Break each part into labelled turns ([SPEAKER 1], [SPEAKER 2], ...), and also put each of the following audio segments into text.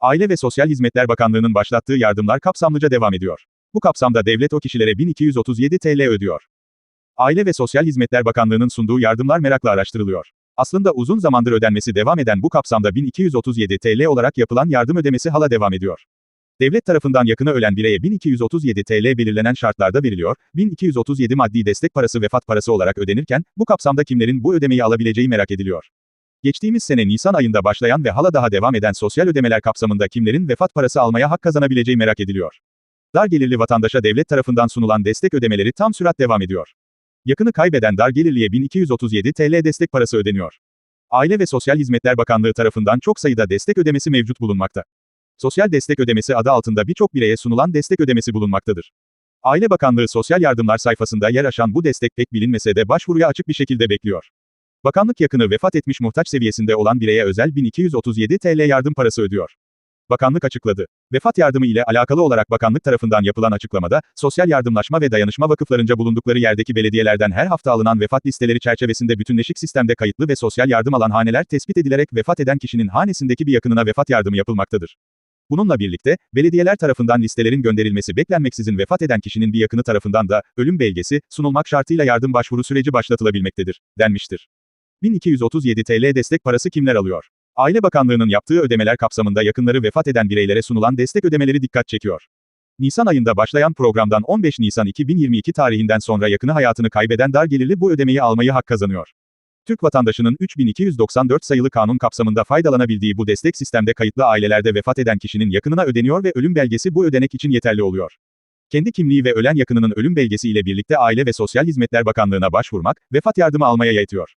[SPEAKER 1] Aile ve Sosyal Hizmetler Bakanlığı'nın başlattığı yardımlar kapsamlıca devam ediyor. Bu kapsamda devlet o kişilere 1237 TL ödüyor. Aile ve Sosyal Hizmetler Bakanlığı'nın sunduğu yardımlar merakla araştırılıyor. Aslında uzun zamandır ödenmesi devam eden bu kapsamda 1237 TL olarak yapılan yardım ödemesi hala devam ediyor. Devlet tarafından yakını ölen bireye 1237 TL belirlenen şartlarda veriliyor, 1237 maddi destek parası vefat parası olarak ödenirken, bu kapsamda kimlerin bu ödemeyi alabileceği merak ediliyor. Geçtiğimiz sene Nisan ayında başlayan ve hala daha devam eden sosyal ödemeler kapsamında kimlerin vefat parası almaya hak kazanabileceği merak ediliyor. Dar gelirli vatandaşa devlet tarafından sunulan destek ödemeleri tam sürat devam ediyor. Yakını kaybeden dar gelirliye 1237 TL destek parası ödeniyor. Aile ve Sosyal Hizmetler Bakanlığı tarafından çok sayıda destek ödemesi mevcut bulunmakta. Sosyal destek ödemesi adı altında birçok bireye sunulan destek ödemesi bulunmaktadır. Aile Bakanlığı Sosyal Yardımlar sayfasında yer açan bu destek pek bilinmese de başvuruya açık bir şekilde bekliyor. Bakanlık yakını vefat etmiş muhtaç seviyesinde olan bireye özel 1237 TL yardım parası ödüyor. Bakanlık açıkladı. Vefat yardımı ile alakalı olarak bakanlık tarafından yapılan açıklamada, Sosyal Yardımlaşma ve Dayanışma Vakıflarınca bulundukları yerdeki belediyelerden her hafta alınan vefat listeleri çerçevesinde bütünleşik sistemde kayıtlı ve sosyal yardım alan haneler tespit edilerek vefat eden kişinin hanesindeki bir yakınına vefat yardımı yapılmaktadır. Bununla birlikte, belediyeler tarafından listelerin gönderilmesi beklenmeksizin vefat eden kişinin bir yakını tarafından da, ölüm belgesi, sunulmak şartıyla yardım başvuru süreci başlatılabilmektedir, denmiştir. 1237 TL destek parası kimler alıyor? Aile Bakanlığı'nın yaptığı ödemeler kapsamında yakınları vefat eden bireylere sunulan destek ödemeleri dikkat çekiyor. Nisan ayında başlayan programdan 15 Nisan 2022 tarihinden sonra yakını hayatını kaybeden dar gelirli bu ödemeyi almayı hak kazanıyor. Türk vatandaşının 3294 sayılı kanun kapsamında faydalanabildiği bu destek sistemde kayıtlı ailelerde vefat eden kişinin yakınına ödeniyor ve ölüm belgesi bu ödenek için yeterli oluyor. Kendi kimliği ve ölen yakınının ölüm belgesi ile birlikte Aile ve Sosyal Hizmetler Bakanlığı'na başvurmak, vefat yardımı almaya yetiyor.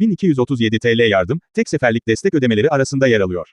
[SPEAKER 1] 1237 TL yardım, tek seferlik destek ödemeleri arasında yer alıyor.